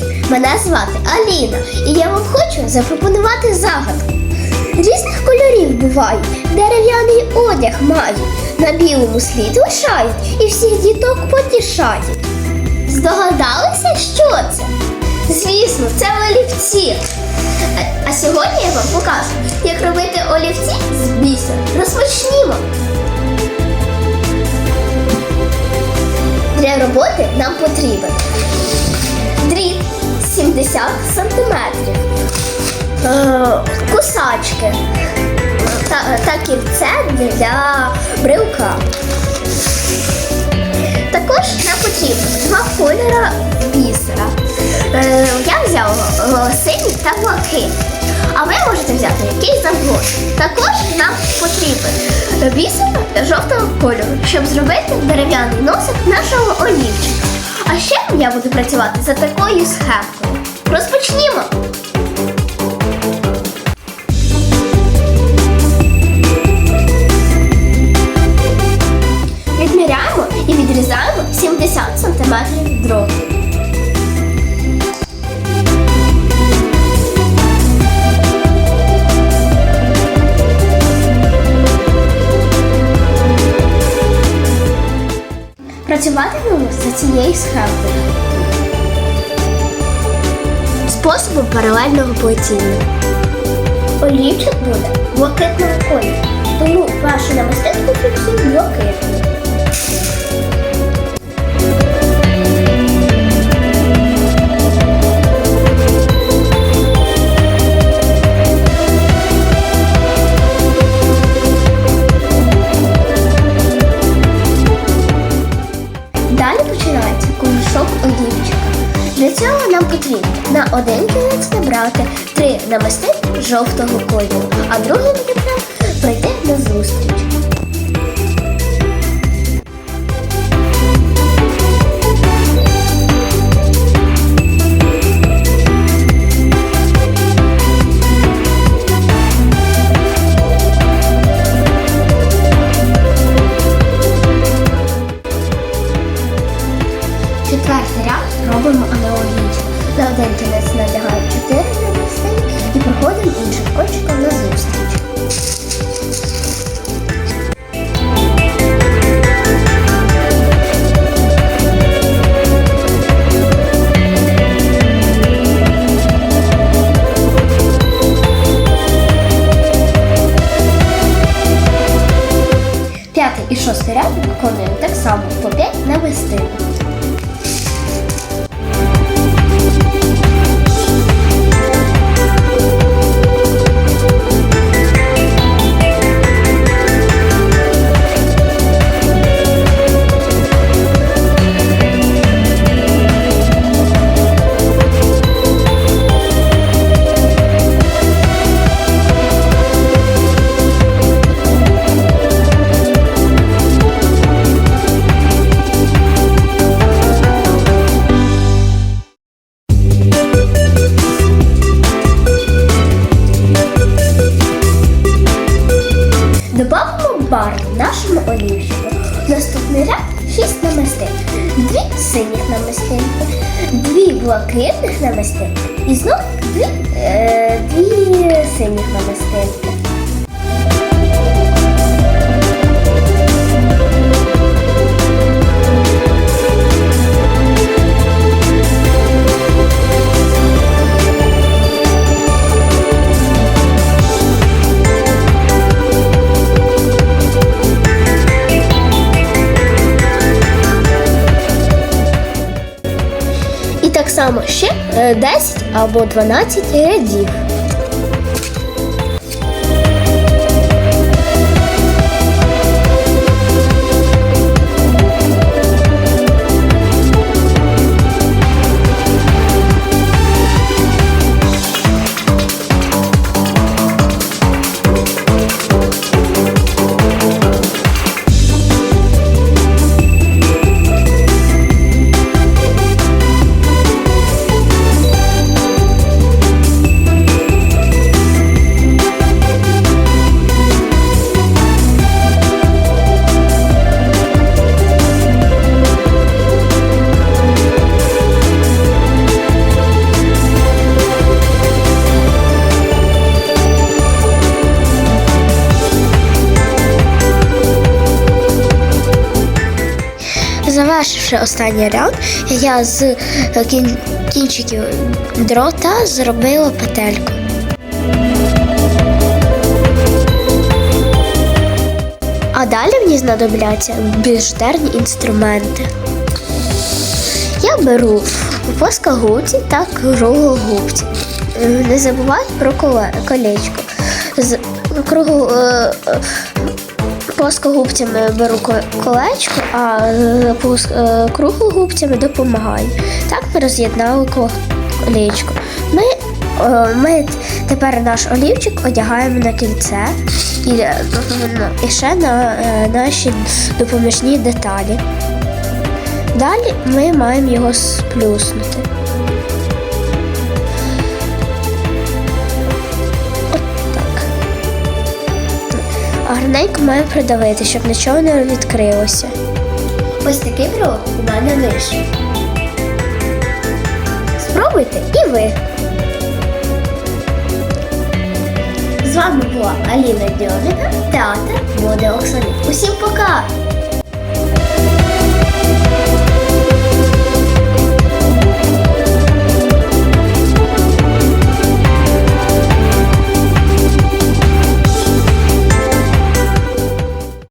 Привіт! Мене звати Аліна, і я вам хочу запропонувати загадку. Різних кольорів бувають, дерев'яний одяг мають, на білому слід лишають і всіх діток потішають. Здогадалися, що це? Звісно, це олівці. А, а сьогодні я вам покажу, як робити олівці з бісеру. Розпочнімо. Для роботи нам потрібен 70 сантиметрів, е, кусачки та, кільце для брилка. Також нам потрібно два кольори бісера. Е, я взяла е, синій та блакитний. А ви можете взяти якийсь завгодно. Також нам потрібен бісер жовтого кольору, щоб зробити дерев'яний носик нашого олівчика. А ще я буду працювати за такою схемкою. Розпочнімо! Відміряємо і відрізаємо 70 см дроту. Працюватимемо за цією схемкою. Способом паралельного плетіння. Олівчик буде блакитного один кінець набрати три намистин жовтого кольору, а другим пройти на зустріч. Четвертий ряд робимо аналогічно. На один кінець надягаємо 4 намистини і проходимо іншим кончиком на зустріч. П'ятий і шостий ряд виконуємо так само по 5 намистин. Добавимо 2 синіх намистинки, дві блакитних намистинки і знов дві, е, дві синіх намистинки. Само ще е, 10 або 12 рядів. Завершивши останній раунд, я з е, кін- кінчиків дрота зробила петельку. А далі мені знадобляться біжутерні інструменти. Я беру плоскогубці та круглогубці. Е, Не забувайте про колечко. З кругу, е, плоскогубцями беру колечко, а е, круглогубцями допомагаю. Так ми роз'єднали ко- колечко. Ми, е, ми тепер наш олівчик одягаємо на кільце і, е, і ще на наші допоміжні деталі. Далі ми маємо його сплюснути. Гарненько маю придавити, щоб нічого не відкрилося. Ось такий прилад у мене вийшов. Спробуйте і ви. З вами була Аліна Дьоника, театр Моди Оксани. Усім пока!